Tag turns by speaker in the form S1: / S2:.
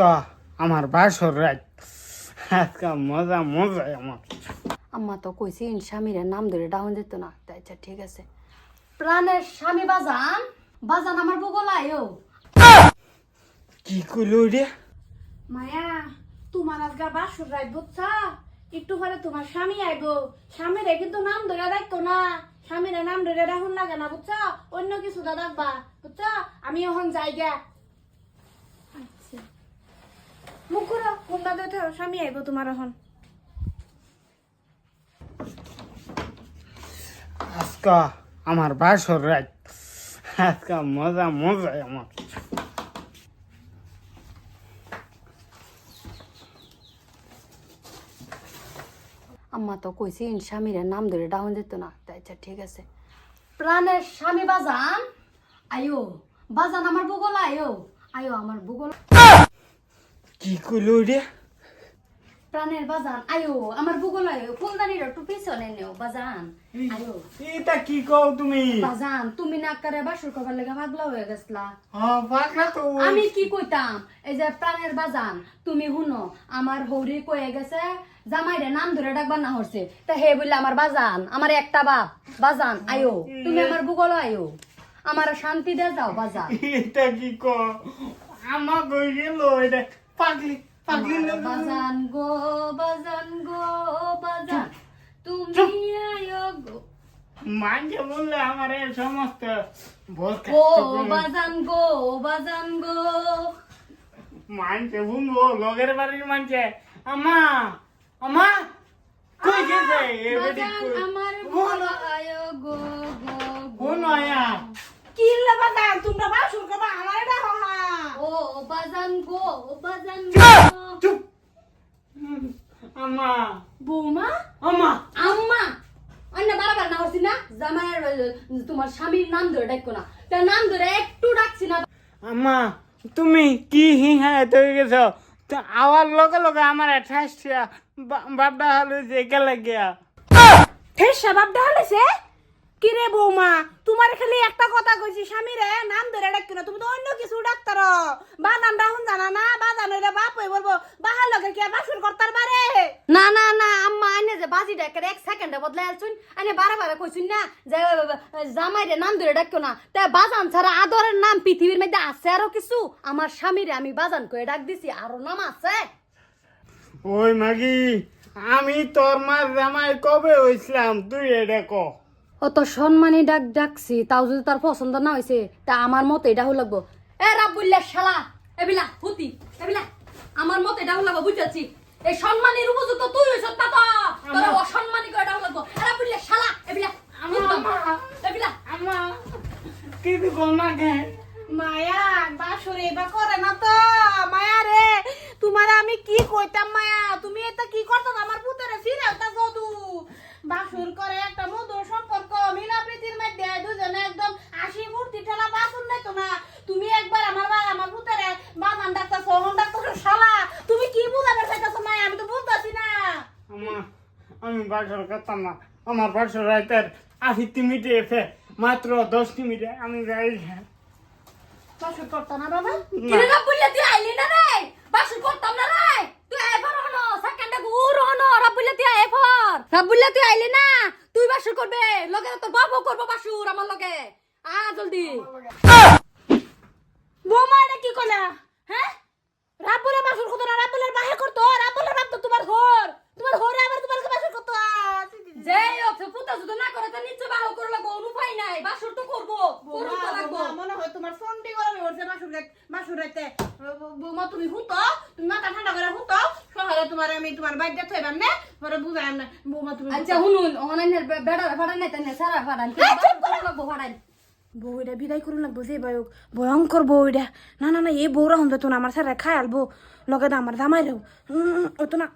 S1: আজকা আমার বাসর রাত। আজকা মজা মজা আমার।
S2: আম্মা তো কইছি স্বামীর নাম ধরে ডাউন দিত না। তাই আচ্ছা ঠিক আছে। প্রাণের স্বামী বাজান? বাজান আমার বগল আয়ো
S1: কি কইল রে
S3: মায়া তোমার আজকাল বাসুর রাত বুঝছা? একটু পরে তোমার স্বামী আইব। স্বামীরে কিন্তু নাম ধরে রাখতো না। স্বামীরে নাম ধরে রাখুন লাগে না বুঝছা? অন্য কিছু দা রাখবা বুঝছা? আমি এখন যাই গা মুখ করো কোনটা দেখো স্বামী আইব তোমার এখন।
S1: আজকা আমার বাসর রাত আজকা মজা মজা আমার
S2: আম্মা তো কইছি স্বামীর নাম ধরে ডাউন দিত না। তাই আচ্ছা ঠিক আছে। প্রাণের স্বামী বাজান? আয়ো বাজান আমার বগল আয়ো আয়ো আমার বগল।
S1: কি কইল রে?
S2: প্রাণের বাজান আয়ো আমার বগল আয়ো ফুলদানির একটু পিছনে নেও বাজান আয়ো।
S1: এটা কি কও তুমি?
S2: বাজান তুমি না করে বাসুর কবার লেগে পাগলা হয়ে গেছলা।
S1: হ্যাঁ পাগলা তো
S2: আমি কি কইতাম? এই যে প্রাণের বাজান তুমি শুনো আমার হৌরি কয়ে গেছে জামাইরে নাম ধরে ডাকবার না হচ্ছে তা হে বললে আমার বাজান আমার একটা বাপ বাজান আয়ো তুমি আমার ভূগোল আয়ো। আমার শান্তি দে যাও বাজান।
S1: এটা কি ক আমার কই গেল এটা পাগলি পাগলি।
S2: বাজান গো বাজান গো বাজান। তুমি আয়ো গো।
S1: বললে আমার এই সমস্ত
S2: গো বাজান গো বাজান গো।
S1: মানছে বুনবো লগের বাড়ির মানছে আমা আমা কই গেছে? এ বেটি
S2: আমার আয়ো গো গো
S1: কোন আয়া।
S3: কি তোমরা বাসুর কবা আমার এটা হহা
S2: ও বাজান গো বাজান
S1: চুপ!
S2: গো
S1: চুপ! হুম, আমা
S3: বৌমা?
S1: আমা
S2: আম্মা! অন্য বারবার না হচ্ছি না? জামাইয়ের তোমার স্বামীর নাম ধরে ডাকো না। তার নাম ধরে একটু ডাকছি না।
S1: আমা তুমি কি হিংহা হয়ে গেছ? আওয়ার লগে লগে আমার ঠাসছিয়া বাপডা হলো যে গেলে গিয়া
S3: ফের সাবাব ডালেছে কি রে বৌমা তোমার খালি একটা কথা কইছি স্বামীরে নাম ধরে ডাকি না তুমি তো অন্য কিছু ডাক্তার। বাদান রাহুন জানা না বাদান হইলে বাপ হই বলব বাহার লগে কি আর বাসুর করতার পারে
S2: না না না আম্মা আইনে যে বাজি ডাকের এক সেকেন্ডে বদলাই আলছুন আইনে বারে বারে কইছুন না যে জামাইরে নাম ধরে ডাকো না। তা বাজান ছাড়া আদরের নাম পৃথিবীর মধ্যে আছে আরও কিছু? আমার স্বামীরে আমি বাজান করে ডাক দিছি আরও নাম আছে?
S1: ওই মাগি আমি তোর মা জামাই কবে হইছিলাম? তুই এটা ক।
S2: অত সম্মানী ডাক ডাকছি তাও যদি তার পছন্দ না হয়েছে তা আমার মত এটা হল লাগবো। এ রাবুল্লা শালা এবিলা হুতি এবিলা আমার মত এটা হল লাগবো বুঝাচ্ছি এই সম্মানের উপযুক্ত তুই হইছ তা তো তোর অসম্মানী করে এটা হল লাগবো। এ রাবুল্লা শালা এবিলা এবিলা
S1: আমা কি দিব না গে
S3: মায়া বাসুর এবার করে না তো মায়া রে তোমার আমি কি কইতাম মায়া? তুমি এটা কি করতো আমার পুতরে ফিরে ওটা যদু। বাসুর করে একটা মধুর সম্পর্ক মিলা প্রীতির মধ্যে দুজনে একদম হাসি ফুর্তি ঠেলা বাসুর নাই তো না। তুমি একবার আমার বা আমার পুতরে বাজান ডাক্তার সোহন ডাক্তার শালা তুমি কি বুঝাবে চাইতেছো মায়া আমি তো বুঝতেছি না।
S1: আমি বাসর করতাম না আমার বাসর রাইতের আশিটি মিটে এসে মাত্র দশটি মিটে আমি যাই।
S3: বাসুর করতো না বাবা?
S2: কিরে রাবুল্লা তুই আইলি না রে? বাসু করতাম না রে? তুই এবার হনো সেকেন্ডে গুর হনো রাবুল্লা তুই এবার রাবুল্লা তুই আইলি না? তুই বাসু করবে। লগে তোর বাবু করব বাসুর আমার লগে। আ জলদি।
S3: বৌমা এটা কি করলা হ্যাঁ? রাব্বুলের বাসুর করতো না? রাব্বুলের বাহে করতো? রাব্বুলের বাপ তো তোমার ঘর তোমার ঘরে আবার তোমার বাসুর করতো?
S2: যে অথ পুতা যদি না করে তো নিচে বাহু করে লাগবো অনুপায় নাই। বাসুর তো করব করুন তো লাগবো।
S3: মনে হয় তোমার ফোনটি গরমে উঠছে বাসুর বাসুর বৌমা তুমি হুতো? তুমি মাথা ঠান্ডা করে হুতো? তোমার আমি তোমার বাইক দিয়ে থইবাম না? পরে বুঝাইম না। বৌমা তুমি
S2: আচ্ছা শুনুন অনলাইনের বেড়া ফাড়ান নাই তাই সারা ফাড়ান। ফাড়ান।
S3: বউটা বিদায় করুন লাগবো যে বয়ক ভয়ঙ্কর বউটা না না না এই বউরা হন তো আমার স্যার খায় আলবো লগে আমার জামাই রেও ও তো না।